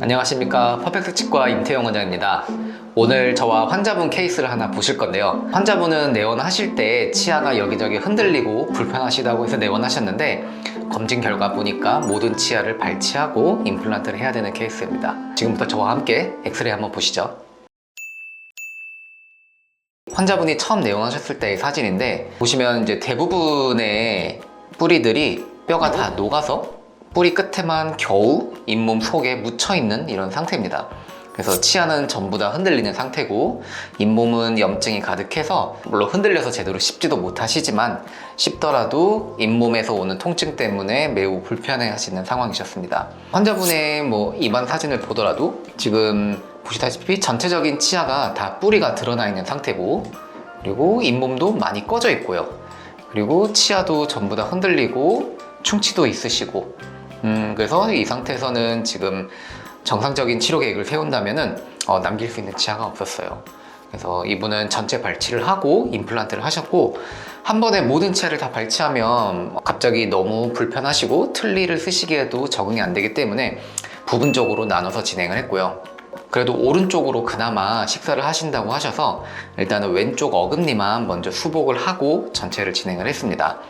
안녕하십니까. 퍼펙트 치과 임태영 원장입니다. 오늘 저와 환자분 케이스를 하나 보실 건데요. 환자분은 내원하실 때 치아가 여기저기 흔들리고 불편하시다고 해서 내원하셨는데 검진 결과 보니까 모든 치아를 발치하고 임플란트를 해야 되는 케이스입니다. 지금부터 저와 함께 엑스레이 한번 보시죠. 환자분이 처음 내원하셨을 때의 사진인데 보시면 이제 대부분의 뿌리들이 뼈가 다 녹아서 뿌리 끝에만 겨우 잇몸 속에 묻혀 있는 이런 상태입니다. 그래서 치아는 전부 다 흔들리는 상태고 잇몸은 염증이 가득해서 물론 흔들려서 제대로 씹지도 못하시지만 씹더라도 잇몸에서 오는 통증 때문에 매우 불편해 하시는 상황이셨습니다. 환자분의 뭐 입안 사진을 보더라도 지금 보시다시피 전체적인 치아가 다 뿌리가 드러나 있는 상태고 그리고 잇몸도 많이 꺼져 있고요. 그리고 치아도 전부 다 흔들리고 충치도 있으시고 음, 그래서 이 상태에서는 지금 정상적인 치료 계획을 세운다면은 어, 남길 수 있는 치아가 없었어요. 그래서 이분은 전체 발치를 하고 임플란트를 하셨고 한 번에 모든 치아를 다 발치하면 갑자기 너무 불편하시고 틀니를 쓰시기에도 적응이 안 되기 때문에 부분적으로 나눠서 진행을 했고요. 그래도 오른쪽으로 그나마 식사를 하신다고 하셔서 일단은 왼쪽 어금니만 먼저 수복을 하고 전체를 진행을 했습니다.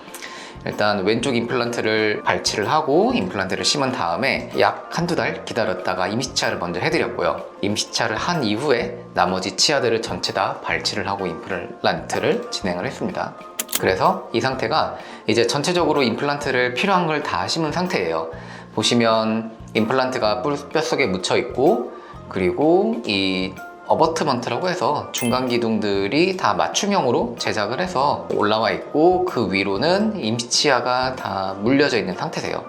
일단 왼쪽 임플란트를 발치를 하고 임플란트를 심은 다음에 약 한두 달 기다렸다가 임시치아를 먼저 해드렸고요. 임시치아를 한 이후에 나머지 치아들을 전체 다 발치를 하고 임플란트를 진행을 했습니다. 그래서 이 상태가 이제 전체적으로 임플란트를 필요한 걸 다 심은 상태예요. 보시면 임플란트가 뿔- 뼛속에 묻혀 있고 그리고 이 어버트먼트라고 해서 중간 기둥들이 다 맞춤형으로 제작을 해서 올라와 있고 그 위로는 임시치아가 다 물려져 있는 상태세요.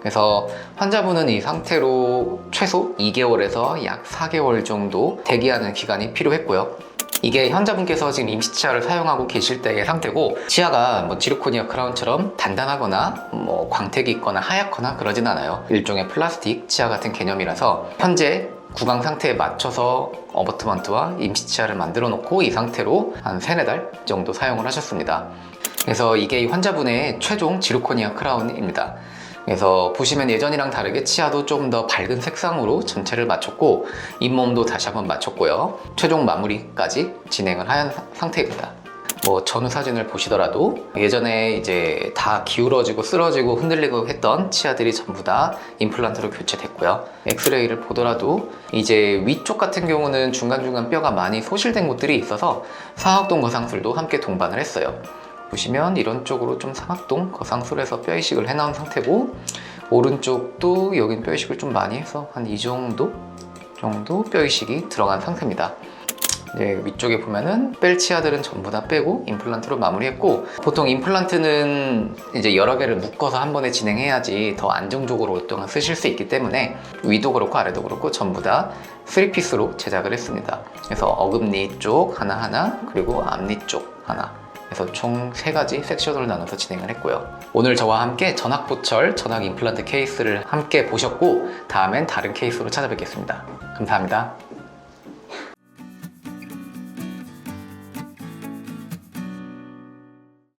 그래서 환자분은 이 상태로 최소 2개월에서 약 4개월 정도 대기하는 기간이 필요했고요. 이게 환자분께서 지금 임시치아를 사용하고 계실 때의 상태고 치아가 뭐 지르코니아 크라운처럼 단단하거나 뭐 광택이 있거나 하얗거나 그러진 않아요. 일종의 플라스틱 치아 같은 개념이라서 현재 구강 상태에 맞춰서 어버트먼트와 임시치아를 만들어 놓고 이 상태로 한 3, 4달 정도 사용을 하셨습니다. 그래서 이게 이 환자분의 최종 지르코니아 크라운입니다. 그래서 보시면 예전이랑 다르게 치아도 좀더 밝은 색상으로 전체를 맞췄고 잇몸도 다시 한번 맞췄고요. 최종 마무리까지 진행을 한 사- 상태입니다. 뭐 전후 사진을 보시더라도 예전에 이제 다 기울어지고 쓰러지고 흔들리고 했던 치아들이 전부 다 임플란트로 교체됐고요. 엑스레이를 보더라도 이제 위쪽 같은 경우는 중간중간 뼈가 많이 소실된 곳들이 있어서 상악동 거상술도 함께 동반을 했어요. 보시면 이런 쪽으로 좀 상악동 거상술에서 뼈 이식을 해놓은 상태고 오른쪽도 여긴 뼈 이식을 좀 많이 해서 한 이 정도 정도 뼈 이식이 들어간 상태입니다. 이제 위쪽에 보면은 뺄 치아들은 전부 다 빼고 임플란트로 마무리했고 보통 임플란트는 이제 여러 개를 묶어서 한 번에 진행해야지 더 안정적으로 오랫동안 쓰실 수 있기 때문에 위도 그렇고 아래도 그렇고 전부 다 3피스로 제작을 했습니다. 그래서 어금니 쪽 하나하나 그리고 앞니 쪽 하나 그래서 총 세 가지 섹션으로 나눠서 진행을 했고요. 오늘 저와 함께 전학보철 전학 임플란트 케이스를 함께 보셨고 다음엔 다른 케이스로 찾아뵙겠습니다. 감사합니다.